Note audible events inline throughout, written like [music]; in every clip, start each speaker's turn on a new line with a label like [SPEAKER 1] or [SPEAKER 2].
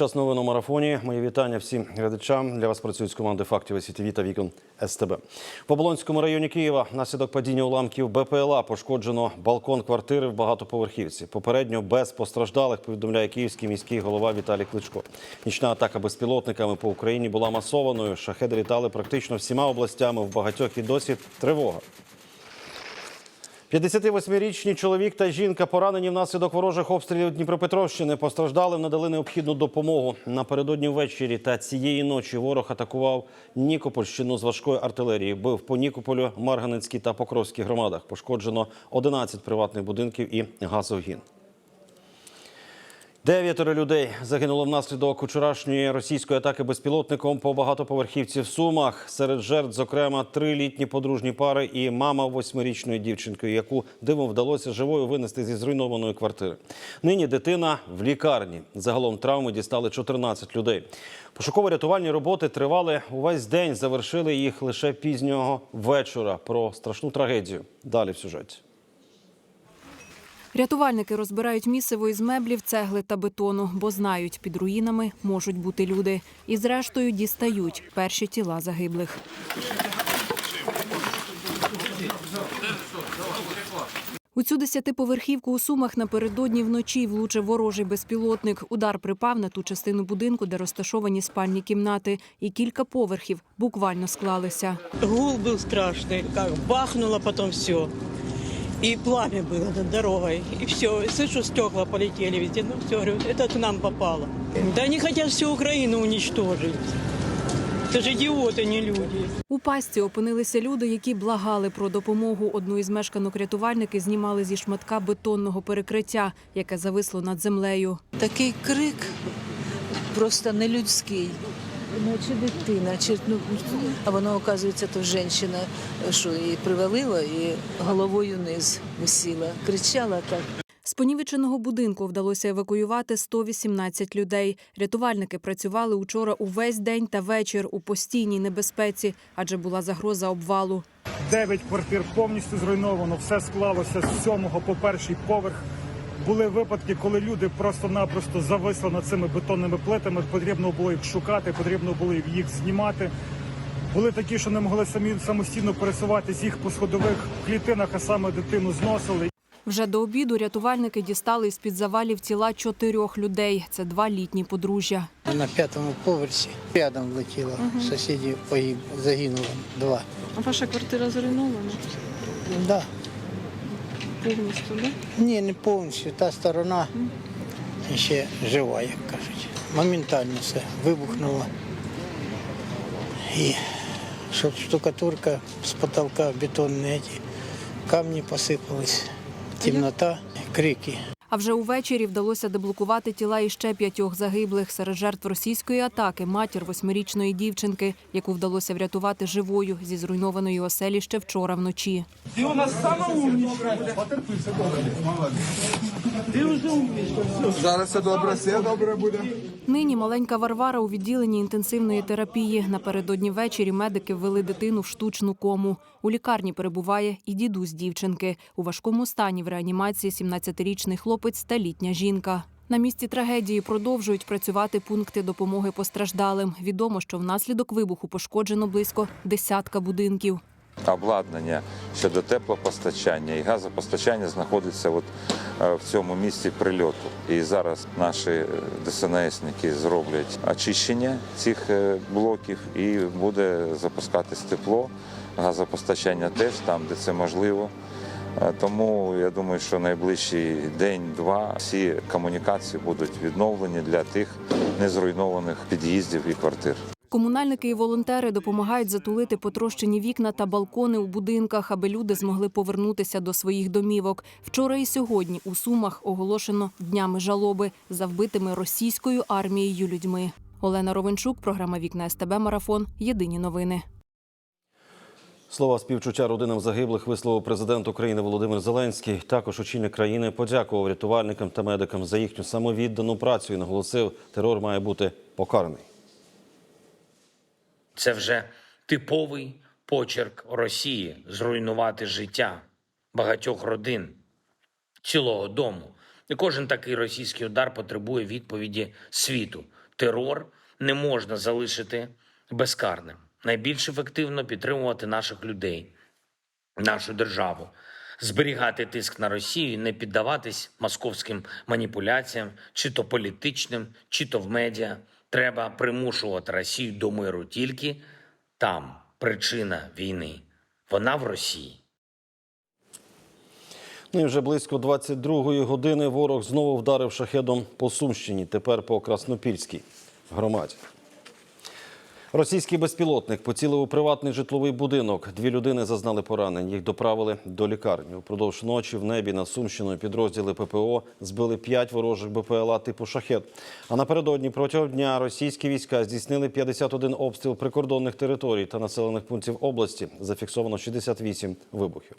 [SPEAKER 1] Час новин у марафоні. Мої вітання всім глядачам. Для вас працюють з команди фактів СІТВ та вікон СТБ. В Оболонському районі Києва внаслідок падіння уламків БПЛА пошкоджено балкон квартири в багатоповерхівці. Попередньо без постраждалих повідомляє київський міський голова Віталій Кличко. Нічна атака безпілотниками по Україні була масованою. Шахеди літали практично всіма областями. В багатьох і досі тривога. 58-річний чоловік та жінка поранені внаслідок ворожих обстрілів Дніпропетровщини. Постраждалим надали необхідну допомогу. Напередодні ввечері та цієї ночі ворог атакував Нікопольщину з важкої артилерії. Бив по Нікополю, Марганецькій та Покровській громадах. Пошкоджено 11 приватних будинків і газогін. Дев'ятеро людей загинуло внаслідок вчорашньої російської атаки безпілотником по багатоповерхівці в Сумах. Серед жертв, зокрема, три літні подружні пари і мама восьмирічної дівчинки, яку дивом вдалося живою винести зі зруйнованої квартири. Нині дитина в лікарні. Загалом травми дістали 14 людей. Пошуково-рятувальні роботи тривали увесь день. Завершили їх лише пізнього вечора. Про страшну трагедію. Далі в сюжеті.
[SPEAKER 2] Рятувальники розбирають місиво із меблів, цегли та бетону, бо знають, під руїнами можуть бути люди. І зрештою дістають перші тіла загиблих. У цю десятиповерхівку у Сумах напередодні вночі влучив ворожий безпілотник. Удар припав на ту частину будинку, де розташовані спальні кімнати, і кілька поверхів буквально склалися.
[SPEAKER 3] Гул был страшный, как бахнуло потом все. И пламя было над дорогой. И все. Слышу, стекла полетели везде. Ну все, говорю, это к нам попало. Да они хотят всю Украину уничтожить. Это же идиоты, не люди.
[SPEAKER 2] У пастці опинилися люди, які благали про допомогу. Одну із мешканок рятувальники знімали зі шматка бетонного перекриття, яке зависло над землею.
[SPEAKER 4] Такий крик просто нелюдський. Ну, чи дитина, чи ну, а воно, оказується, то жінка, що її привалило і головою вниз висіла. Кричала так.
[SPEAKER 2] З понівеченого будинку вдалося евакуювати 118 людей. Рятувальники працювали учора увесь день та вечір у постійній небезпеці, адже була загроза обвалу.
[SPEAKER 5] Дев'ять квартир повністю зруйновано, все склалося з сьомого по перший поверх. Були випадки, коли люди просто-напросто зависли над цими бетонними плитами. Потрібно було їх шукати, потрібно було їх знімати. Були такі, що не могли самі самостійно пересуватись їх по сходових клітинах, а саме дитину зносили.
[SPEAKER 2] Вже до обіду рятувальники дістали із під завалів тіла чотирьох людей. Це два літні подружжя.
[SPEAKER 6] На п'ятому поверсі рядом влетіло. Сусідів погиб, загинуло два.
[SPEAKER 7] А ваша квартира зруйнована
[SPEAKER 6] Да.
[SPEAKER 7] повністю, да?
[SPEAKER 6] Ні, не повністю. Та сторона ще жива, як кажуть. Моментально все вибухнуло. І щоб штукатурка з потолка бетонні ці камні посипались, темнота, крики.
[SPEAKER 2] А вже увечері вдалося деблокувати тіла іще п'ятьох загиблих серед жертв російської атаки. Матір восьмирічної дівчинки, яку вдалося врятувати живою зі зруйнованої оселі ще вчора вночі.
[SPEAKER 8] Зараз все добре, все добре буде.
[SPEAKER 2] Нині маленька Варвара у відділенні інтенсивної терапії. Напередодні ввечері медики ввели дитину в штучну кому. У лікарні перебуває і дідусь дівчинки. У важкому стані в реанімації 17-річний хлопець та літня жінка. На місці трагедії продовжують працювати пункти допомоги постраждалим. Відомо, що внаслідок вибуху пошкоджено близько десятка будинків.
[SPEAKER 9] обладнання щодо теплопостачання і газопостачання знаходиться от е, в цьому місці прильоту. І зараз наші е, ДСНСники зроблять очищення цих е, блоків і буде запускатись тепло, газопостачання теж там, де це можливо. Е, Тому я думаю, що найближчий день-два всі комунікації будуть відновлені для тих незруйнованих під'їздів і квартир.
[SPEAKER 2] Комунальники і волонтери допомагають затулити потрощені вікна та балкони у будинках, аби люди змогли повернутися до своїх домівок. Вчора і сьогодні у Сумах оголошено днями жалоби за вбитими російською армією людьми. Олена Ровенчук, програма Вікна СТБ Марафон. Єдині новини.
[SPEAKER 1] Слова співчуття родинам загиблих висловив президент України Володимир Зеленський. Також очільник країни подякував рятувальникам та медикам за їхню самовіддану працю і наголосив, терор має бути покараний.
[SPEAKER 10] Це вже типовий почерк Росії зруйнувати життя багатьох родин, цілого дому. І кожен такий російський удар потребує відповіді світу. Терор не можна залишити безкарним. Найбільш ефективно підтримувати наших людей, нашу державу, зберігати тиск на Росію, і не піддаватись московським маніпуляціям, чи то політичним, чи то в медіа. Треба примушувати Росію до миру тільки там причина війни. Вона в Росії.
[SPEAKER 1] Ну і вже близько 22-ї години ворог знову вдарив шахедом по Сумщині, тепер по Краснопільській громаді. Російський безпілотник поцілив у приватний житловий будинок. Дві людини зазнали поранень. Їх доправили до лікарні. Упродовж ночі в небі над Сумщиною підрозділи ППО збили п'ять ворожих БПЛА типу шахет. А напередодні протягом дня російські війська здійснили 51 обстріл прикордонних територій та населених пунктів області. Зафіксовано 68 вибухів.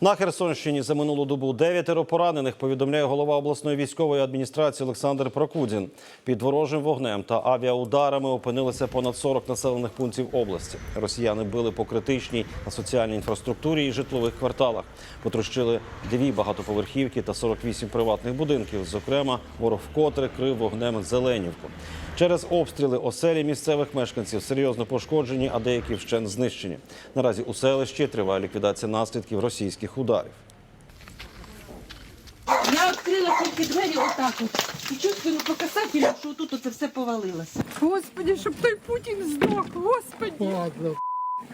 [SPEAKER 1] На Херсонщині за минулу добу дев'ятеро поранених, повідомляє голова обласної військової адміністрації Олександр Прокудін. Під ворожим вогнем та авіаударами опинилися понад 40 населених пунктів області. Росіяни били по критичній та соціальній інфраструктурі і житлових кварталах. Потрощили дві багатоповерхівки та 48 приватних будинків. Зокрема, ворог вкотре крив вогнем Зеленівку. Через обстріли оселі місцевих мешканців серйозно пошкоджені, а деякі вщент знищені. Наразі у селищі триває ліквідація наслідків російських ударів.
[SPEAKER 11] Я відкрила тільки двері отак от. І чувствую по касателю, що тут оце все повалилося.
[SPEAKER 7] Господи, щоб той Путін здох, господи.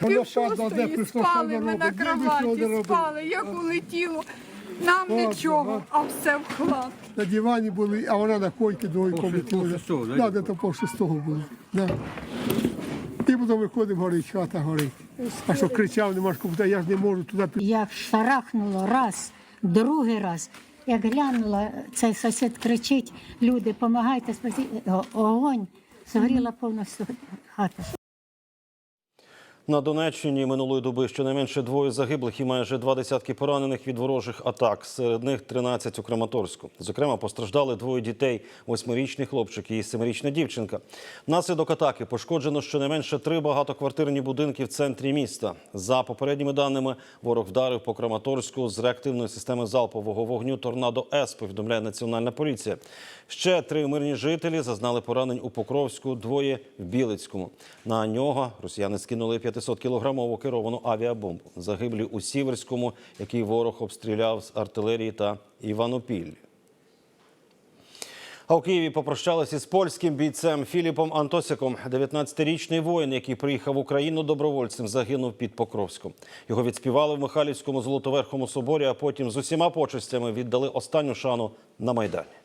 [SPEAKER 7] Пів шостої спали ми на кроваті, спали, як улетіло. Нам нічого, а все в хлам.
[SPEAKER 8] На дивані були, а вона на койці другої комнаті. Да, де то пол шестого було. Да. І потім виходимо, горить, хата горить. А що кричав, нема ж куди, я ж не можу туди піти.
[SPEAKER 11] Як шарахнуло раз, другий раз. Як глянула, цей сусід кричить, люди, допомагайте, спасіть. Огонь, згоріла повністю хата.
[SPEAKER 1] На Донеччині минулої доби щонайменше двоє загиблих і майже два десятки поранених від ворожих атак. Серед них 13 у Краматорську. Зокрема, постраждали двоє дітей: восьмирічний хлопчик і семирічна дівчинка. Внаслідок атаки пошкоджено щонайменше три багатоквартирні будинки в центрі міста. За попередніми даними, ворог вдарив по Краматорську з реактивної системи залпового вогню Торнадо С. Повідомляє національна поліція. Ще три мирні жителі зазнали поранень у Покровську, двоє в Білицькому. На нього росіяни скинули 500-кілограмову керовану авіабомбу. Загиблі у Сіверському, який ворог обстріляв з артилерії та Іванопіллі. А у Києві попрощалися з польським бійцем Філіпом Антосяком. 19-річний воїн, який приїхав в Україну добровольцем, загинув під Покровськом. Його відспівали в Михайлівському Золотоверхому соборі, а потім з усіма почестями віддали останню шану на Майдані.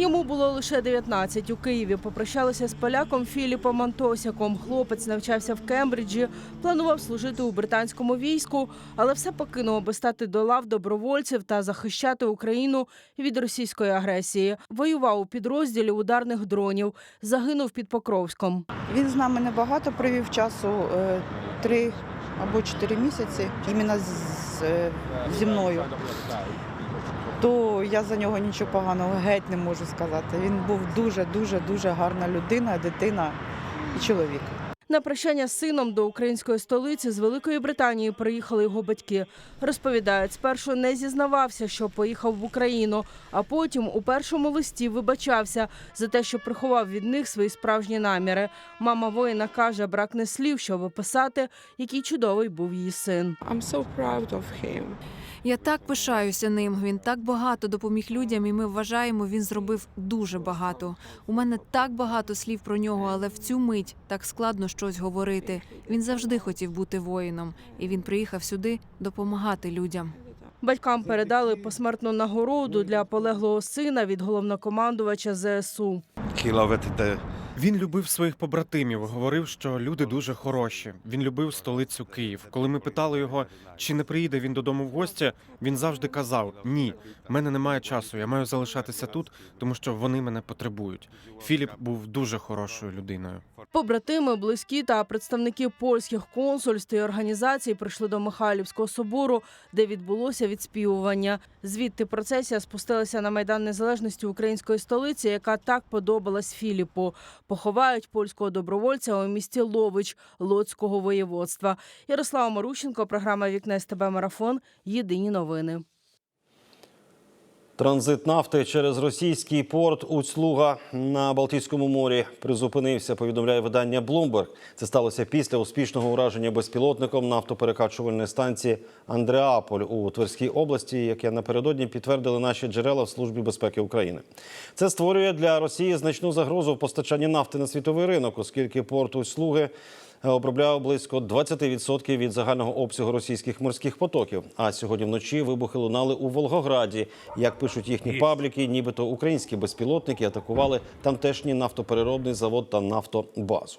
[SPEAKER 7] Йому було лише 19. У Києві попрощалися з поляком Філіпом Антосяком. Хлопець навчався в Кембриджі, планував служити у британському війську, але все покинув, аби стати до лав добровольців та захищати Україну від російської агресії. Воював у підрозділі ударних дронів, загинув під Покровськом.
[SPEAKER 11] Він з нами небагато провів часу, е, три або чотири місяці, іменно е, зі мною. То я за нього нічого поганого геть не можу сказати. Він був дуже, дуже, дуже гарна людина, дитина і чоловік.
[SPEAKER 7] На прощання з сином до української столиці з Великої Британії приїхали його батьки. Розповідають, спершу не зізнавався, що поїхав в Україну, а потім у першому листі вибачався за те, що приховав від них свої справжні наміри. Мама воїна каже, брак не слів, щоб описати, який чудовий був її син.
[SPEAKER 3] I'm so proud of him.
[SPEAKER 2] Я так пишаюся ним. Він так багато допоміг людям, і ми вважаємо, він зробив дуже багато. У мене так багато слів про нього, але в цю мить так складно щось говорити. Він завжди хотів бути воїном, і він приїхав сюди допомагати людям.
[SPEAKER 7] Батькам передали посмертну нагороду для полеглого сина від головнокомандувача ЗСУ.
[SPEAKER 12] Він любив своїх побратимів, говорив, що люди дуже хороші. Він любив столицю Київ. Коли ми питали його, чи не приїде він додому в гості, він завжди казав: Ні, в мене немає часу. Я маю залишатися тут, тому що вони мене потребують. Філіп був дуже хорошою людиною.
[SPEAKER 7] Побратими, близькі та представники польських консульств і організацій прийшли до Михайлівського собору, де відбулося відспівування. Звідти процесія спустилася на майдан незалежності української столиці, яка так подобалась Філіпу. Поховають польського добровольця у місті Лович Лоцького воєводства. Ярослава Марущенко, програма Вікне СТБ Марафон. Єдині новини.
[SPEAKER 1] Транзит нафти через російський порт Усть-Луга на Балтійському морі призупинився. Повідомляє видання Bloomberg. Це сталося після успішного ураження безпілотником нафтоперекачувальної станції Андреаполь у Тверській області, яке напередодні підтвердили наші джерела в службі безпеки України. Це створює для Росії значну загрозу в постачанні нафти на світовий ринок, оскільки порт Усть-Луги обробляв близько 20% від загального обсягу російських морських потоків. А сьогодні вночі вибухи лунали у Волгограді. Як пишуть їхні пабліки, нібито українські безпілотники атакували тамтешній нафтопереробний завод та нафтобазу.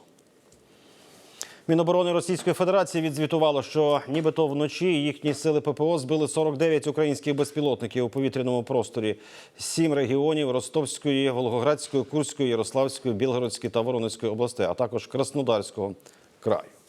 [SPEAKER 1] Міноборони Російської Федерації відзвітувало, що нібито вночі їхні сили ППО збили 49 українських безпілотників у повітряному просторі. Сім регіонів Ростовської, Волгоградської, Курської, Ярославської, Білгородської та Воронезької областей, а також Краснодарського kraju.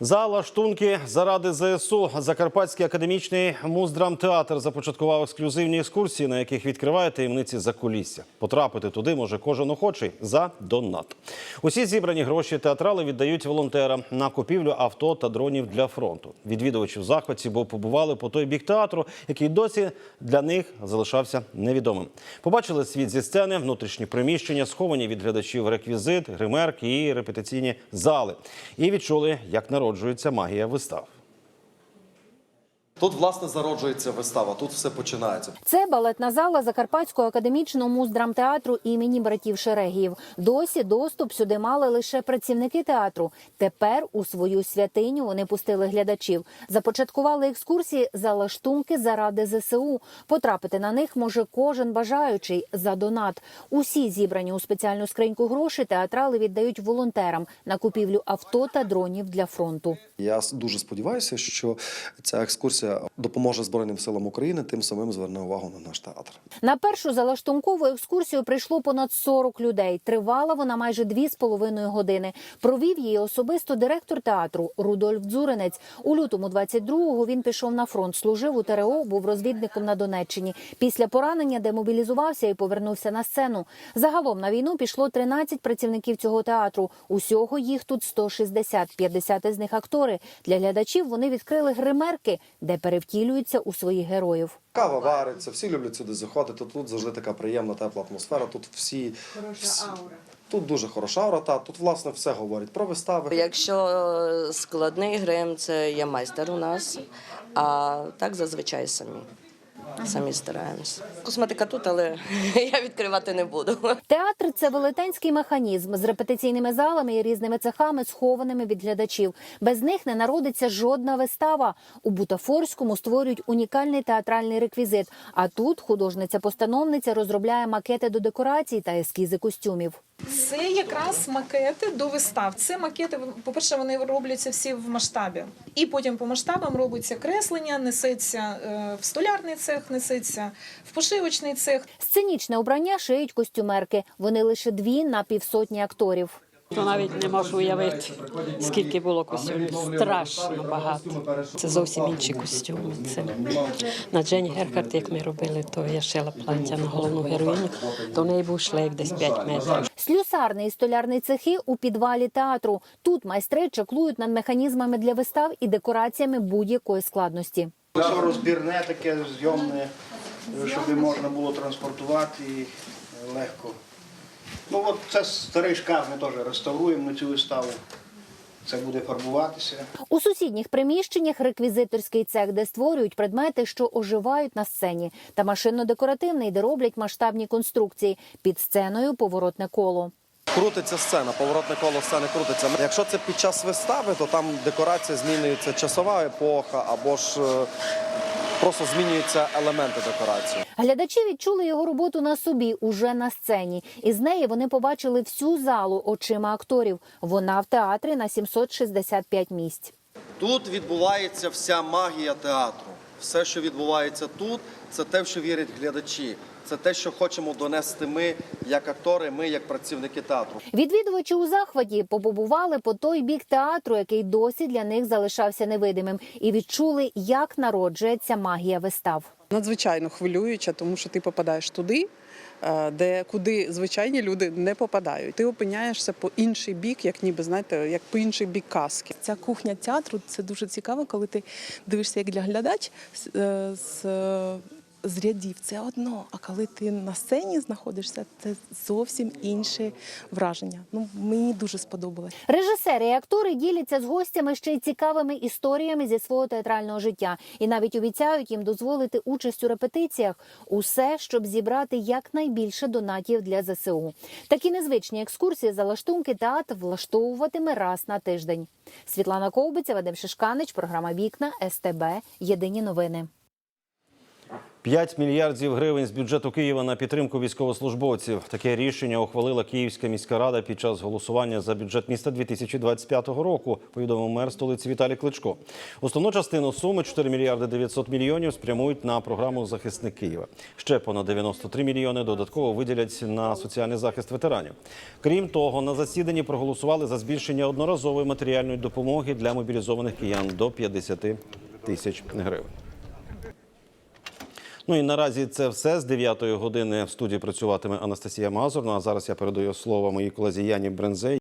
[SPEAKER 1] За лаштунки заради ЗСУ Закарпатський академічний муздрамтеатр започаткував ексклюзивні екскурсії, на яких відкриває таємниці за кулісся. Потрапити туди може кожен охочий за донат. Усі зібрані гроші театрали віддають волонтерам на купівлю авто та дронів для фронту. Відвідувачі в захваті, бо побували по той бік театру, який досі для них залишався невідомим. Побачили світ зі сцени, внутрішні приміщення, сховані від глядачів реквізит, гримерки і репетиційні зали. І відчули, як народжується магія вистав.
[SPEAKER 13] Тут, власне, зароджується вистава, тут все починається.
[SPEAKER 14] Це балетна зала Закарпатського академічного муздрамтеатру імені братів Шерегіїв. Досі доступ сюди мали лише працівники театру. Тепер у свою святиню вони пустили глядачів. Започаткували екскурсії за лаштунки заради ЗСУ. Потрапити на них може кожен бажаючий за донат. Усі зібрані у спеціальну скриньку гроші театрали віддають волонтерам на купівлю авто та дронів для фронту.
[SPEAKER 13] Я дуже сподіваюся, що ця екскурсія допоможе Збройним силам України, тим самим зверне увагу на наш театр.
[SPEAKER 14] На першу залаштункову екскурсію прийшло понад 40 людей. Тривала вона майже дві з половиною години. Провів її особисто директор театру Рудольф Дзуринець. У лютому 22-го він пішов на фронт, служив у ТРО, був розвідником на Донеччині. Після поранення демобілізувався і повернувся на сцену. Загалом на війну пішло 13 працівників цього театру. Усього їх тут 160, 50 із них актори. Для глядачів вони відкрили гримерки, де перевтілюються у своїх героїв.
[SPEAKER 13] Кава вариться, всі люблять сюди заходити. Тут завжди така приємна, тепла атмосфера. Тут всі хороша всі- Тут дуже хороша аура. Та тут власне все говорить про вистави.
[SPEAKER 15] Якщо складний грим, це є майстер у нас, а так зазвичай самі. Самі стараємось. Косметика тут, але [laughs] я відкривати не буду.
[SPEAKER 14] Театр це велетенський механізм з репетиційними залами і різними цехами, схованими від глядачів. Без них не народиться жодна вистава. У Бутафорському створюють унікальний театральний реквізит. А тут художниця-постановниця розробляє макети до декорацій та ескізи костюмів.
[SPEAKER 16] Це якраз макети до вистав. Це макети, по-перше, вони робляться всі в масштабі. І потім по масштабам робиться креслення, несеться е, в столярний цех, несеться в пошивочний цех.
[SPEAKER 14] Сценічне обрання шиють костюмерки. Вони лише дві на півсотні акторів.
[SPEAKER 17] То навіть не можу уявити, скільки було костюмів. Страшно багато. Це зовсім інші костюми. Це на Джені Герхард, як ми робили, то я шила плаття на головну героїню. До неї був шлейф десь 5 метрів.
[SPEAKER 14] Слюсарний і столярний цехи у підвалі театру. Тут майстри чаклують над механізмами для вистав і декораціями будь-якої складності.
[SPEAKER 18] Все розбірне таке зйомне, щоб можна було транспортувати легко. Ну от це старий шкаф, ми теж реставруємо на цю виставу. Це буде фарбуватися.
[SPEAKER 14] У сусідніх приміщеннях реквізиторський цех, де створюють предмети, що оживають на сцені, та машинно-декоративний, де роблять масштабні конструкції. Під сценою поворотне коло.
[SPEAKER 13] Крутиться сцена, поворотне коло сцени крутиться. Якщо це під час вистави, то там декорація змінюється часова епоха або ж е, просто змінюються елементи декорації.
[SPEAKER 14] Глядачі відчули його роботу на собі уже на сцені. і з неї вони побачили всю залу очима акторів. Вона в театрі на 765 місць.
[SPEAKER 13] Тут відбувається вся магія театру. Все, що відбувається тут, це те, в що вірять глядачі. Це те, що хочемо донести ми, як актори, ми як працівники театру.
[SPEAKER 14] Відвідувачі у захваті побували по той бік театру, який досі для них залишався невидимим, і відчули, як народжується магія вистав.
[SPEAKER 19] Надзвичайно хвилююча, тому що ти попадаєш туди, е, де куди звичайні люди не попадають. Ти опиняєшся по інший бік, як ніби знаєте, як по інший бік казки.
[SPEAKER 20] Ця кухня театру це дуже цікаво, коли ти дивишся як для глядач з, е, з, рядів. Це одно. А коли ти на сцені знаходишся, це зовсім інше враження. Ну мені дуже сподобалось.
[SPEAKER 14] Режисери і актори діляться з гостями ще й цікавими історіями зі свого театрального життя і навіть обіцяють їм дозволити участь у репетиціях. Усе, щоб зібрати якнайбільше донатів для ЗСУ. Такі незвичні екскурсії за лаштунки театр влаштовуватиме раз на тиждень. Світлана Ковбиця, Вадим Шишканич, програма Вікна СТБ. Єдині новини.
[SPEAKER 1] 5 мільярдів гривень з бюджету Києва на підтримку військовослужбовців. Таке рішення ухвалила Київська міська рада під час голосування за бюджет міста 2025 року. Повідомив мер столиці Віталій Кличко. Основну частину суми 4 мільярди 900 мільйонів спрямують на програму Захисник Києва. Ще понад 93 мільйони додатково виділять на соціальний захист ветеранів. Крім того, на засіданні проголосували за збільшення одноразової матеріальної допомоги для мобілізованих киян до 50 тисяч гривень. Ну і наразі це все. З 9 години в студії працюватиме Анастасія Мазур. Ну а зараз я передаю слово моїй колезі Яні Брензей.